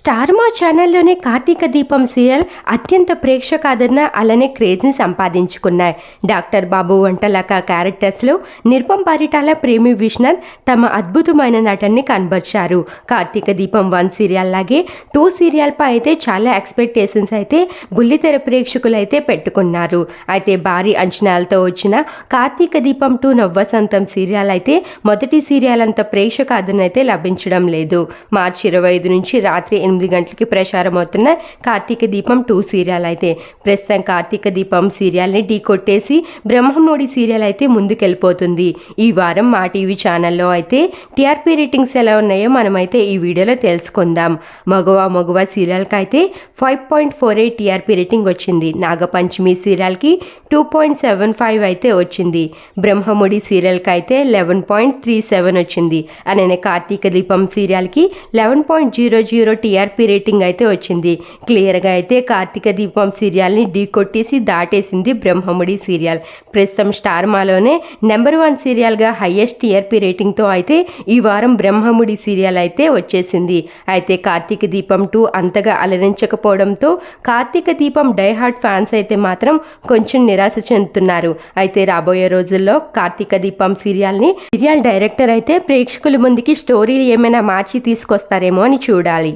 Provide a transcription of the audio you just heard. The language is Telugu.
స్టార్ మా ఛానల్లోనే కార్తీక దీపం సీరియల్ అత్యంత ప్రేక్షకాదరణ అలానే క్రేజ్ని సంపాదించుకున్నాయి. డాక్టర్ బాబు వంటలక క్యారెక్టర్స్లో నిర్పం పరిటాల ప్రేమి విశ్వనాథ్ తమ అద్భుతమైన నటన్ని కనబర్చారు. కార్తీక దీపం వన్ సీరియల్ లాగే టూ సీరియల్పై అయితే చాలా ఎక్స్పెక్టేషన్స్ అయితే బుల్లితెర ప్రేక్షకులు అయితే పెట్టుకున్నారు. అయితే భారీ అంచనాలతో వచ్చిన కార్తీక దీపం టూ నవ్వసంతం సీరియల్ అయితే మొదటి సీరియల్ అంత ప్రేక్షకాదరణ అయితే లభించడం లేదు. మార్చి ఇరవై ఐదు నుంచి రాత్రి ఎనిమిది గంటలకి ప్రసారం అవుతున్న కార్తీక దీపం టూ సీరియల్ అయితే. ప్రస్తుతం కార్తీక దీపం సీరియల్ని ఢీ కొట్టేసి బ్రహ్మమోడి సీరియల్ అయితే ముందుకెళ్ళిపోతుంది. ఈ వారం మా టీవీ ఛానల్లో అయితే టీఆర్పీ రేటింగ్స్ ఎలా ఉన్నాయో మనమైతే ఈ వీడియోలో తెలుసుకుందాం. మగవ మగవ సీరియల్కి అయితే five point four eight TRP rating వచ్చింది. నాగపంచమి సీరియల్కి టూ పాయింట్ సెవెన్ ఫైవ్ అయితే వచ్చింది. బ్రహ్మముడి సీరియల్కి అయితే లెవెన్ పాయింట్ త్రీ సెవెన్ వచ్చింది. అలానే Karthika Deepam సీరియల్కి eleven point zero zero TRP rating అయితే వచ్చింది. క్లియర్గా అయితే కార్తీక దీపం సీరియల్ని ఢీ కొట్టేసి దాటేసింది బ్రహ్మముడి సీరియల్. ప్రస్తుతం స్టార్ మాలోనే నెంబర్ వన్ సీరియల్గా హయ్యెస్ట్ టీఆర్పీ రేటింగ్తో అయితే ఈ వారం బ్రహ్మముడి సీరియల్ అయితే వచ్చేసింది. అయితే కార్తీక దీపం టూ అంతగా అలరించకపోవడంతో కార్తీక దీపం డైహార్ట్ ఫ్యాన్స్ అయితే మాత్రం కొంచెం నిరాశ చెందుతున్నారు. అయితే రాబోయే రోజుల్లో కార్తీక దీపం సీరియల్ని సీరియల్ డైరెక్టర్ అయితే ప్రేక్షకుల ముందుకి స్టోరీలు ఏమైనా మార్చి తీసుకొస్తారేమో అని చూడాలి.